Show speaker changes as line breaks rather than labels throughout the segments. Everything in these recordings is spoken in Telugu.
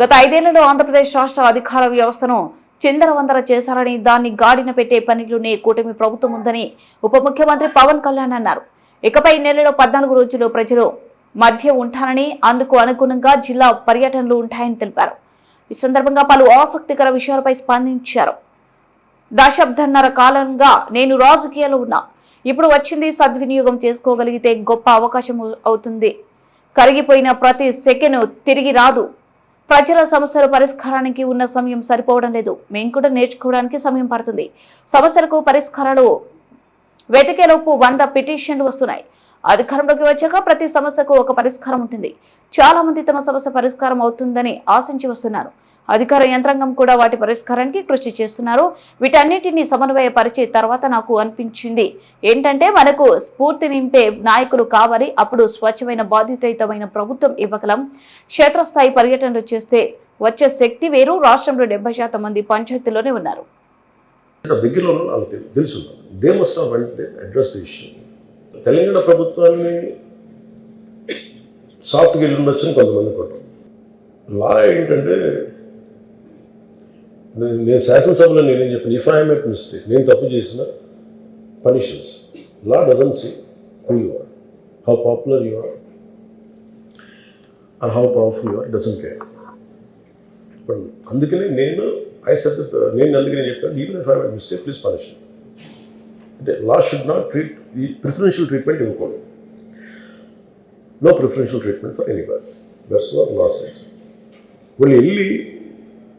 గత ఐదేళ్ళలో ఆంధ్రప్రదేశ్ రాష్ట్ర అధికార వ్యవస్థను చిందరవందర చేశారని దాన్ని గాడిన పెట్టే పనిలోనే కూటమి ప్రభుత్వం ఉందని ఉప ముఖ్యమంత్రి పవన్ కళ్యాణ్ అన్నారు. ఇకపై నెలలో పద్నాలుగు రోజులు ప్రజలు మధ్య ఉంటానని అందుకు అనుగుణంగా జిల్లా పర్యటనలు ఉంటాయని తెలిపారు. ఈ సందర్భంగా పలు ఆసక్తికర విషయాలపై స్పందించారు. దశాబ్దన్నర కాలంగా నేను రాజకీయాల్లో ఉన్నా. ఇప్పుడు వచ్చింది సద్వినియోగం చేసుకోగలిగితే గొప్ప అవకాశం అవుతుంది. కరిగిపోయిన ప్రతి సెకండ్ తిరిగి రాదు. ప్రజల సమస్యల పరిష్కారానికి ఉన్న సమయం సరిపోవడం లేదు. మేము కూడా నేర్చుకోవడానికి సమయం పడుతుంది. సమస్యలకు పరిష్కారాలు వెతికేలోపు వంద పిటిషన్లు వస్తున్నాయి. అధికారంలోకి వచ్చాక ప్రతి సమస్యకు ఒక పరిష్కారం ఉంటుంది. చాలా మంది తమ సమస్య పరిష్కారం అవుతుందని ఆశించి వస్తున్నారు. అధికార యంత్రాంగం కూడా వాటి పరిష్కారానికి కృషి చేస్తున్నారు. వీటన్నిటిని సమన్వయపరిచే తర్వాత నాకు అనిపించింది. ఏంటంటే మనకు స్ఫూర్తి నింపే నాయకులు కావాలి. అప్పుడు స్వచ్ఛమైన బాధ్యతయుతమైన ప్రభుత్వం ఇవ్వగలం. క్షేత్రస్థాయి పర్యటనలు చేస్తే వచ్చే శక్తి వేరు. రాష్ట్రంలో డెబ్బై శాతం మంది పంచాయతీలోనే ఉన్నారు.
దగ్గరలో తెలుసు. They must address issue. Telangana ప్రభుత్వాన్ని సాఫ్ట్గా వెళ్ళి ఉండొచ్చని కొంతమంది కొట్టం లా ఏంటంటే నేను నేను శాసనసభలో నేనేం చెప్పాను? ఇఫ్ ఐ ఎట్ మిస్టేక్ నేను తప్పు చేసిన punishes law doesn't see who you are how popular you are are how powerful you are doesn't care ఇప్పుడు అందుకనే నేను ఐ సెట్ నేను అందుకనే చెప్పాను even if I mistake please punish అంటే లా షుడ్ నాట్ ట్రీట్ ఈ ప్రిఫరెన్షియల్ ట్రీట్మెంట్ ఇవ్వకూడదు. No preferential treatment for anybody that's not law sense వాళ్ళు వెళ్ళి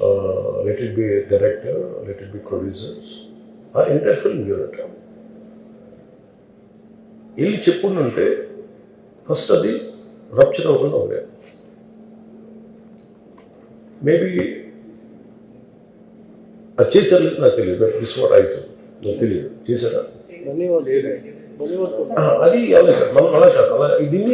చెప్పున్నారు let it be director let it be producers ఆ ఎంటైర్ ఫిల్మ్ యూనిట్ వెళ్ళి చెప్పుంటే ఫస్ట్ అది రప్చర్ అవ్వకుండా ఉండేది మేబీ అది చేశారు లేదు నాకు తెలియదు but this what I feel నాకు తెలియదు. చేశారా? అది అలా కాదు మనం అలా కాదు అలా దీన్ని